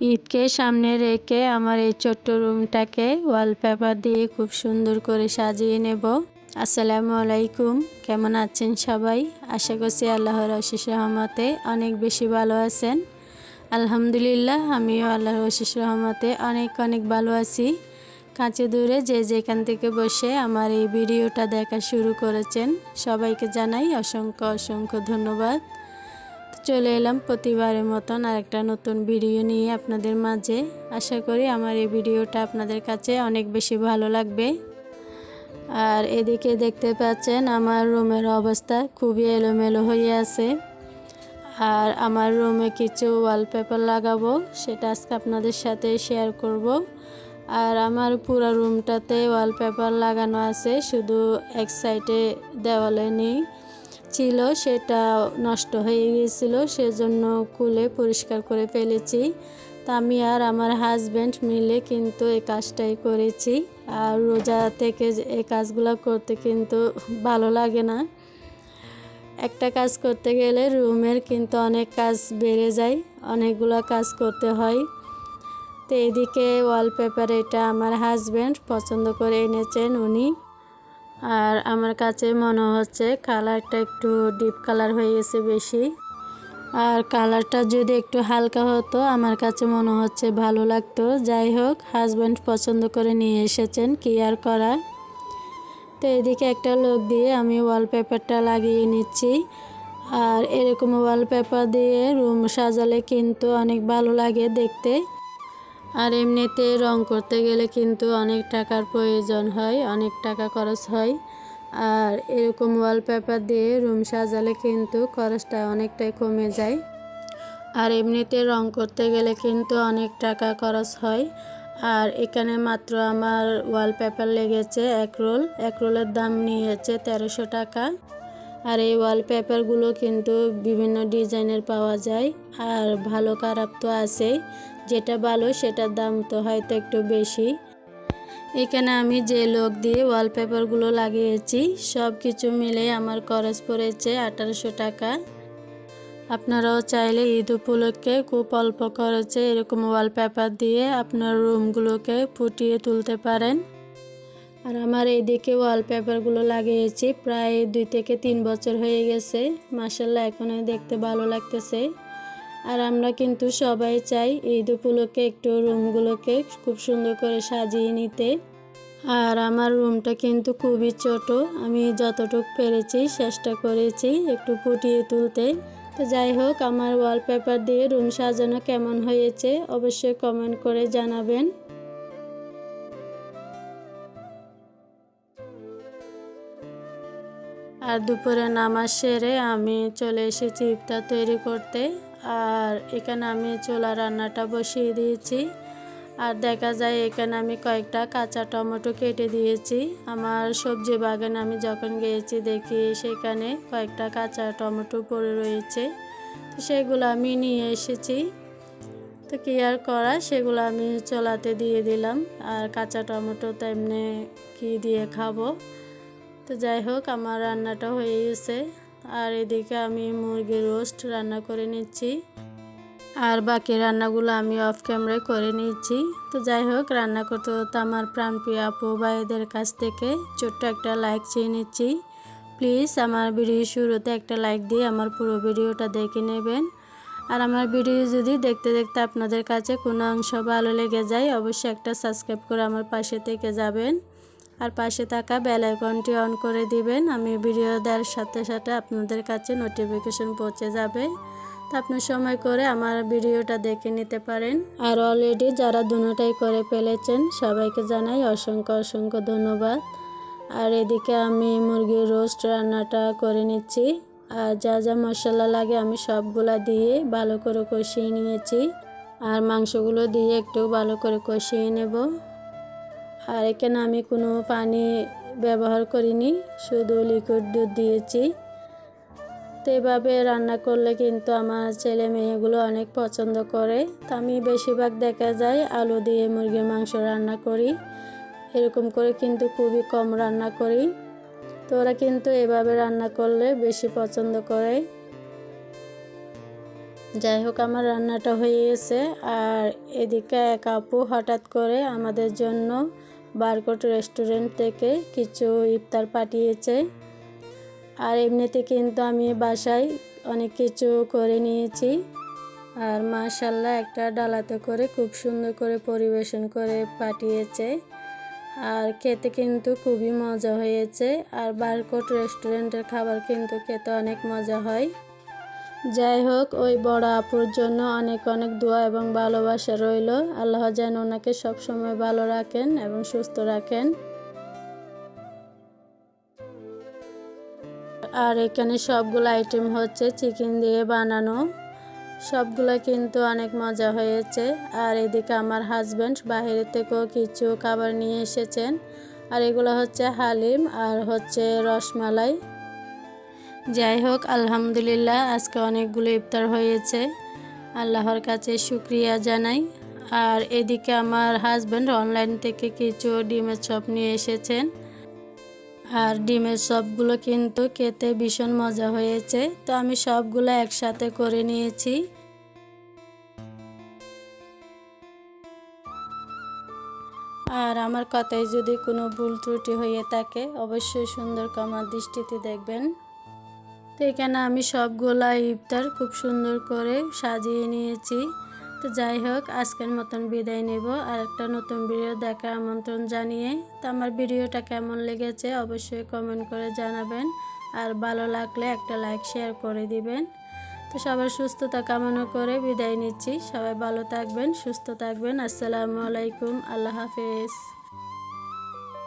ঈদকে সামনে রেখে আমার এই ছোট্ট রুমটাকে ওয়ালপেপার দিয়ে খুব সুন্দর করে সাজিয়ে নেব। আসসালামু আলাইকুম, কেমন আছেন সবাই? আশা করছি আল্লাহর অশেষ রহমতে অনেক বেশি ভালো আছেন। আলহামদুলিল্লাহ, আমিও আল্লাহর অশেষ রহমতে অনেক অনেক ভালো আছি। কাছে দূরে যে যেখান থেকে বসে আমার এই ভিডিওটা দেখা শুরু করেছেন, সবাইকে জানাই অসংখ্য অসংখ্য ধন্যবাদ। চলে এলাম প্রতিবারের মতন আর একটা নতুন ভিডিও নিয়ে আপনাদের মাঝে। আশা করি আমার এই ভিডিওটা আপনাদের কাছে অনেক বেশি ভালো লাগবে। আর এদিকে দেখতে পাচ্ছেন আমার রুমের অবস্থা খুবই এলোমেলো হয়ে আছে। আর আমার রুমে কিছু ওয়ালপেপার লাগাবো, সেটা আজকে আপনাদের সাথে শেয়ার করব। আর আমার পুরো রুমটাতে ওয়ালপেপার লাগানো আছে, শুধু এক সাইডে দেওয়ালে নেই। ছিল, সেটা নষ্ট হয়ে গিয়েছিল, সেজন্য খুলে পরিষ্কার করে ফেলেছি। তা আমি আর আমার হাজব্যান্ড মিলে কিন্তু এই কাজটাই করেছি। আর রোজা থেকে এই কাজগুলো করতে কিন্তু ভালো লাগে না। একটা কাজ করতে গেলে রুমের কিন্তু অনেক কাজ বেড়ে যায়, অনেকগুলো কাজ করতে হয়। তো এদিকে ওয়ালপেপার এটা আমার হাজব্যান্ড পছন্দ করে এনেছেন উনি। আর আমার কাছে মনে হচ্ছে কালারটা একটু ডিপ কালার হয়ে গেছে বেশি। আর কালারটা যদি একটু হালকা হতো, আমার কাছে মনে হচ্ছে ভালো লাগতো। যাই হোক হাজব্যান্ড পছন্দ করে নিয়ে এসেছেন কি আর করা তো এদিকে একটা লোক দিয়ে আমি ওয়ালপেপারটা লাগিয়ে নিচ্ছি। আর এরকম ওয়ালপেপার দিয়ে রুম সাজালে কিন্তু অনেক ভালো লাগে দেখতে। আর এমনিতে রং করতে গেলে কিন্তু অনেক টাকার প্রয়োজন হয়, অনেক টাকা খরচ হয়। আর এরকম ওয়ালপেপার দিয়ে রুম সাজালে কিন্তু খরচটা অনেকটাই কমে যায়। আর এমনিতে রং করতে গেলে কিন্তু অনেক টাকা খরচ হয়। আর এখানে মাত্র আমার ওয়ালপেপার লেগেছে এক রোল এক রোলের দাম নিয়েছে তেরোশো টাকা। আর এই ওয়ালপেপারগুলো কিন্তু বিভিন্ন ডিজাইনের পাওয়া যায়। আর ভালো খারাপ তো আছেই। যেটা ভালো, সেটার দাম তো হয়তো একটু বেশি। এখানে আমি যে লোক দিয়ে ওয়ালপেপারগুলো লাগিয়েছি সব কিছু মিলে আমার খরচ পড়েছে আঠারোশো টাকা। আপনারাও চাইলে ঈদ উপলক্ষে খুব অল্প খরচে এরকম ওয়ালপেপার দিয়ে আপনার রুমগুলোকে ফুটিয়ে তুলতে পারেন। আর আমার এইদিকে ওয়ালপেপারগুলো লাগিয়েছি, প্রায় দুই থেকে তিন বছর হয়ে গেছে। মাসাল্লাহ এখনই দেখতে ভালো লাগতেছে। আর আমরা কিন্তু সবাই চাই ঈদ উপলক্ষে একটু রুমগুলোকে খুব সুন্দর করে সাজিয়ে নিতে। আর আমার রুমটা কিন্তু খুবই ছোট, আমি যতটুকু পেরেছি চেষ্টা করেছি একটু ফুটিয়ে তুলতে। তো যাই হোক, আমার ওয়ালপেপার দিয়ে রুম সাজানো কেমন হয়েছে অবশ্যই কমেন্ট করে জানাবেন। আর দুপুরে নামাজ সেরে আমি চলে এসেছি ইফতার তৈরি করতে। আর এখানে আমি চোলা রান্নাটা বসিয়ে দিয়েছি। আর দেখা যায় এখানে আমি কয়েকটা কাঁচা টমেটো কেটে দিয়েছি। আমার সবজি বাগানে আমি যখন গিয়েছি দেখি সেখানে কয়েকটা কাঁচা টমেটো পড়ে রয়েছে। তো সেগুলো আমি নিয়ে এসেছি। তো কি আর করা? সেগুলো আমি চলাতে দিয়ে দিলাম। আর কাঁচা টমেটো তো এমনি কী দিয়ে খাব? তো যাই হোক, আমার রান্নাটা হয়ে গেছে। আর এদিকে আমি মুরগির রোস্ট রান্না করে নিচ্ছি। আর বাকি রান্নাগুলো আমি অফ ক্যামেরায় করে নিচ্ছি। তো যাই হোক, রান্না করতে করতে আমার প্রাণপ্রিয় আপু ভাইদের কাছ থেকে ছোট্ট একটা লাইক চেয়ে নিচ্ছি। প্লিজ আমার ভিডিও শুরুতে একটা লাইক দিয়ে আমার পুরো ভিডিওটা দেখে নেবেন। আর আমার ভিডিও যদি দেখতে দেখতে আপনাদের কাছে কোনো অংশ ভালো লেগে যায়, অবশ্যই একটা সাবস্ক্রাইব করে আমার পাশে থেকে যাবেন। আর পাশে থাকা বেল আইকনটি অন করে দিবেন। আমি ভিডিও দেওয়ার সাথে সাথে আপনাদের কাছে নোটিফিকেশন পৌঁছে যাবে। তো আপনি সময় করে আমার ভিডিওটা দেখে নিতে পারেন। আর অলরেডি যারা দুটাই করে ফেলেছেন, সবাইকে জানাই অসংখ্য অসংখ্য ধন্যবাদ। আর এদিকে আমি মুরগির রোস্ট রান্নাটা করে নিচ্ছি। আর যা যা মশলা লাগে আমি সবগুলা দিয়ে ভালো করে কষিয়ে নিয়েছি। আর মাংসগুলো দিয়ে একটু ভালো করে কষিয়ে নেব। আর এখানে আমি কোনো পানি ব্যবহার করিনি, শুধু লিকুইড দুধ দিয়েছি। তো এভাবে রান্না করলে কিন্তু আমার ছেলে মেয়েগুলো অনেক পছন্দ করে। তো আমি বেশিরভাগ দেখা যায় আলু দিয়ে মুরগির মাংস রান্না করি। এরকম করে কিন্তু খুবই কম রান্না করি। তো ওরা কিন্তু এভাবে রান্না করলে বেশি পছন্দ করে। যাই হোক, আমার রান্নাটা হয়ে গেছে। আর এদিকে এক আপু হঠাৎ করে আমাদের জন্য বারকোট রেস্টুরেন্ট থেকে কিছু ইফতার পাঠিয়েছে। আর এমনিতে কিন্তু আমি বাসায় অনেক কিছু করে নিয়েছি। আর মাশাল্লাহ একটা ডালাতে করে খুব সুন্দর করে পরিবেশন করে পাঠিয়েছে। আর খেতে কিন্তু খুবই মজা হয়েছে। আর বারকোট রেস্টুরেন্টের খাবার কিন্তু খেতে অনেক মজা হয়। যাই হোক, ওই বড় আপুর জন্য অনেক অনেক দোয়া এবং ভালোবাসা রইল। আল্লাহ যেন ওনাকে সবসময় ভালো রাখেন এবং সুস্থ রাখেন। আর এখানে সবগুলো আইটেম হচ্ছে চিকেন দিয়ে বানানো। সবগুলো কিন্তু অনেক মজা হয়েছে। আর এদিকে আমার হাজব্যান্ড বাইরে থেকেও কিছু খাবার নিয়ে এসেছেন। আর এগুলো হচ্ছে হালিম আর হচ্ছে রসমালাই। যাই হোক আলহামদুলিল্লাহ, আজকে অনেকগুলো ইফতার হয়েছে। আল্লাহর কাছে শুক্রিয়া জানাই। আর এদিকে আমার হাজব্যান্ড অনলাইন থেকে কিছু ডিমের চপ নিয়ে এসেছেন। আর ডিমের চপগুলো কিন্তু খেতে ভীষণ মজা হয়েছে। তো আমি সবগুলো একসাথে করে নিয়েছি। আর আমার কথায় যদি কোনো ভুল ত্রুটি হয়ে থাকে, অবশ্যই সুন্দর কমার দৃষ্টিতে দেখবেন। তো এখানে আমি সবগুলা ইফতার খুব সুন্দর করে সাজিয়ে নিয়েছি। তো যাই হোক, আজকের মতন বিদায় নেব। আর একটা নতুন ভিডিও দেখা আমন্ত্রণ জানিয়ে, তো আমার ভিডিওটা কেমন লেগেছে অবশ্যই কমেন্ট করে জানাবেন। আর ভালো লাগলে একটা লাইক শেয়ার করে দিবেন। তো সবার সুস্থতা কামনা করে বিদায় নিচ্ছি। সবাই ভালো থাকবেন, সুস্থ থাকবেন। আসসালামু আলাইকুম। আল্লাহ হাফেজ।